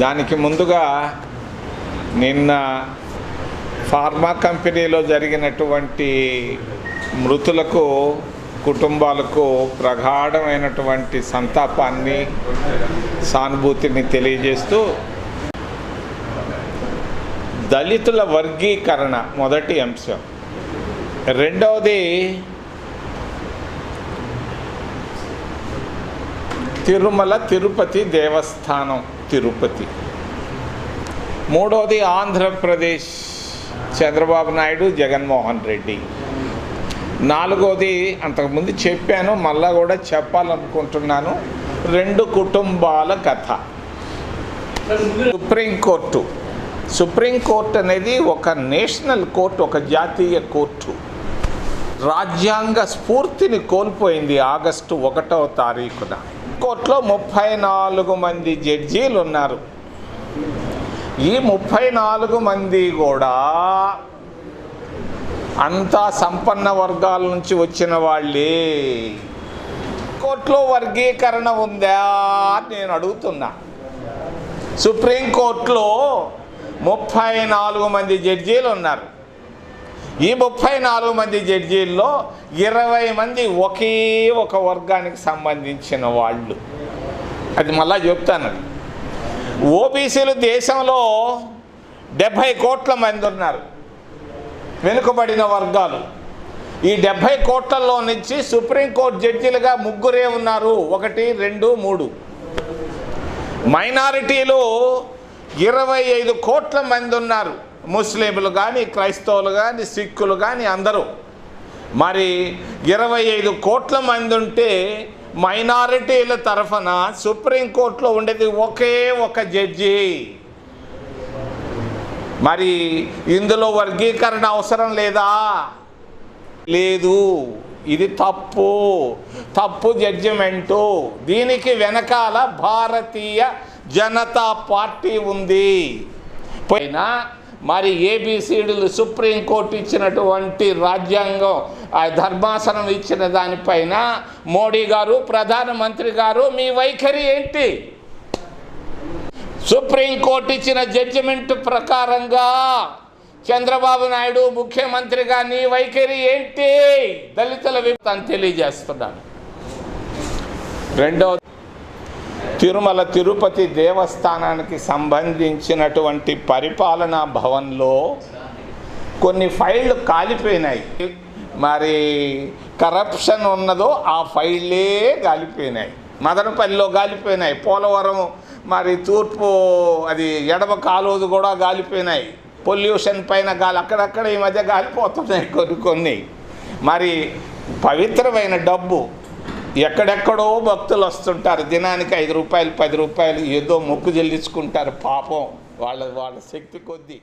దానికి ముందుగా నిన్న ఫార్మా కంపెనీలో జరిగినటువంటి మృతులకు కుటుంబాలకు ప్రగాఢమైనటువంటి సంతాపాన్ని సానుభూతిని తెలియజేస్తూ దళితుల వర్గీకరణ మొదటి అంశం. రెండవది తిరుమల తిరుపతి దేవస్థానం. తిరుపతి మూడవది ఆంధ్రప్రదేశ్. చంద్రబాబు నాయుడు జగన్మోహన్ రెడ్డి. నాలుగోది అంతకుముందు చెప్పాను మళ్ళా కూడా చెప్పాలనుకుంటున్నాను. రెండు కుటుంబాల కథ. సుప్రీంకోర్టు సుప్రీంకోర్టు అనేది ఒక నేషనల్ కోర్టు ఒక జాతీయ కోర్టు. రాజ్యాంగ స్ఫూర్తిని కోల్పోయింది ఆగస్టు ఒకటవ తారీఖున. కోర్టులో ముప్పై నాలుగు మంది జడ్జీలు ఉన్నారు ఈ ముప్పై నాలుగు మంది కూడా అంతా సంపన్న వర్గాల నుంచి వచ్చిన వాళ్ళే. కోర్టులో వర్గీకరణ ఉందా నేను అడుగుతున్నా. సుప్రీంకోర్టులో ముప్పై నాలుగు మంది జడ్జీలు ఉన్నారు ఈ ముప్పై నాలుగు మంది జడ్జీల్లో ఇరవై మంది ఒకే ఒక వర్గానికి సంబంధించిన వాళ్ళు. అది మళ్ళా చెప్తాను. ఓబీసీలు దేశంలో డెబ్భై కోట్ల మంది ఉన్నారు. వెనుకబడిన వర్గాలు. ఈ డెబ్భై కోట్లలో నుంచి సుప్రీంకోర్టు జడ్జీలుగా ముగ్గురే ఉన్నారు. ఒకటి రెండు మూడు. మైనారిటీలు ఇరవై ఐదు కోట్ల మంది ఉన్నారు. ముస్లింలు కానీ క్రైస్తవులు కానీ సిక్కులు కానీ అందరూ. మరి ఇరవై ఐదు కోట్ల మంది ఉంటే మైనారిటీల తరఫున సుప్రీంకోర్టులో ఉండేది ఒకే ఒక జడ్జి. మరి ఇందులో వర్గీకరణ అవసరం లేదా? లేదు. ఇది తప్పు. తప్పు జడ్జిమెంటు దీనికి వెనకాల భారతీయ జనతా పార్టీ ఉంది. పోయినా మరి ఏబిసిడీలు సుప్రీంకోర్టు ఇచ్చినటువంటి రాజ్యాంగం ఆ ధర్మాసనం ఇచ్చిన దానిపైన మోడీ గారు ప్రధానమంత్రి గారు మీ వైఖరి ఏంటి? సుప్రీంకోర్టు ఇచ్చిన జడ్జిమెంట్ ప్రకారంగా చంద్రబాబు నాయుడు ముఖ్యమంత్రిగా నీ వైఖరి ఏంటి? దళితుల విపత్తు తెలియజేస్తున్నాను. రెండవ తిరుమల తిరుపతి దేవస్థానానికి సంబంధించినటువంటి పరిపాలనా భవన్లో కొన్ని ఫైళ్ళు కాలిపోయినాయి. మరి కరప్షన్ ఉన్నదో ఆ ఫైళ్ళే కాలిపోయినాయి. మదనపల్లిలో కాలిపోయినాయి. పోలవరం మరి తూర్పు అది ఎడమ కాలువది కూడా కాలిపోయినాయి. పొల్యూషన్ పైన గాలి అక్కడక్కడ ఈ మధ్య గాలిపోతున్నాయి కొన్ని కొన్ని. మరి పవిత్రమైన డబ్బు ఎక్కడెక్కడో భక్తులు వస్తుంటారు. దినానికి ఐదు రూపాయలు పది రూపాయలు ఏదో మొక్కు చెల్లించుకుంటారు. పాపం వాళ్ళ వాళ్ళ శక్తి కొద్దీ.